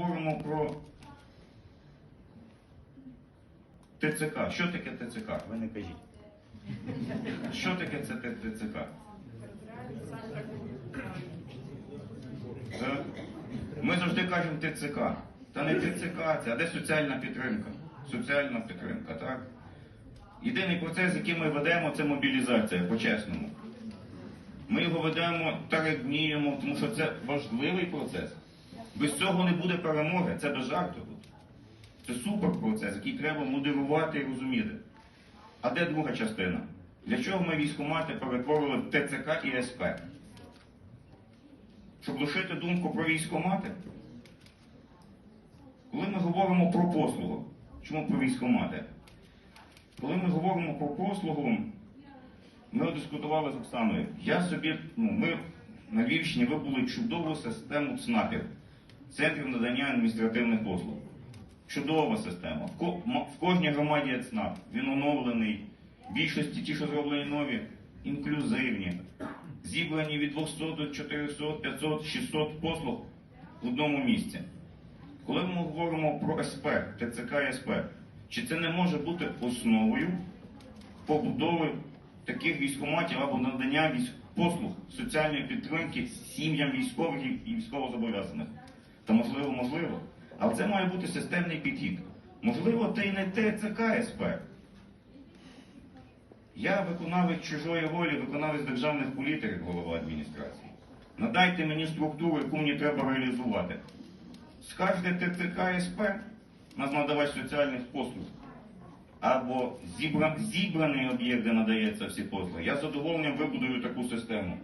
говоримо про ТЦК, що таке ТЦК? Ви не кажіть. Що таке це ТЦК? Е, Ми завжди кажемо ТЦК. Та не ТЦК, це а де соціальна підтримка? Соціальна підтримка, так? Єдиний процес, який ми ведемо, це мобілізація, по-чесному. Ми його ведемо так, як тому що це важливий процес. Без цього не буде перемоги, це без жарту. тут. Це супер процес, який треба модерувати і розуміти. А де друга частина? Для чого ми військомати перетворили в ТЦК і СП? Щоб лишити думку про військомати? Коли ми говоримо про послугу, чому про військомати? Коли ми говоримо про послугу, ми дискутували з Оксаною. Я собі, ну, ми на Львівщині вибули чудову систему ЦНАПів, центрів надання адміністративних послуг. Чудова система. В, кожній громаді ЦНАП. Він оновлений. В більшості ті, що зроблені нові, інклюзивні. Зібрані від 200 до 400, 500, 600 послуг в одному місці. Коли ми говоримо про СП, ТЦК і СП, чи це не може бути основою побудови таких військоматів або надання послуг соціальної підтримки сім'ям військових і військовозобов'язаних? Та можливо, можливо. Але це має бути системний підхід. Можливо, це і не ТЦК СП. Я виконавець чужої волі, виконавець державних політик, голова адміністрації. Надайте мені структуру, яку мені треба реалізувати. Скажете ТЦК СП, нас надавач соціальних послуг. Або зібра... зібраний об'єкт, де надається всі послуги. Я з задоволенням вибудую таку систему.